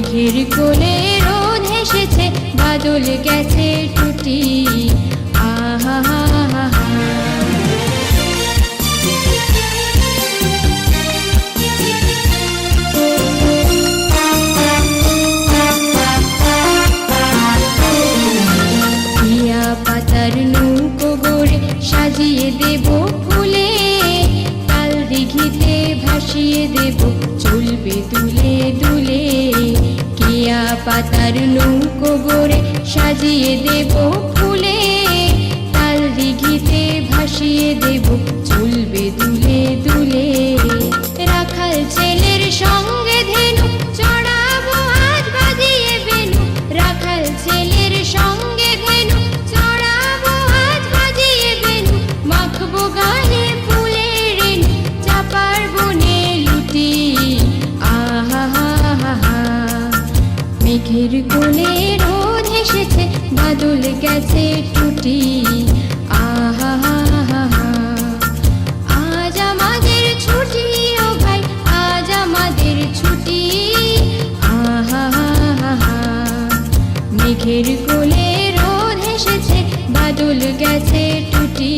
মেঘের কোলে রোদ এসেছে বাদল গেছে টুটি আহা পাতার নৌকো গড়ে সাজিয়ে দেব ফুলে, কাল দিঘিতে ভাসিয়ে দেব, চলবে দুলে দুলে। পাতার নৌকো গড়ে সাজিয়ে দেব ফুলে তাল দিঘিতে ভাসিয়ে দেব চলবে মেঘের কোলে রোদ এসেছে, বাদল গেছে টুটি আহা ছুটি, ও ভাই ছুটি। আহা মেঘের কোলে রোদ এসেছে, বাদল গেছে টুটি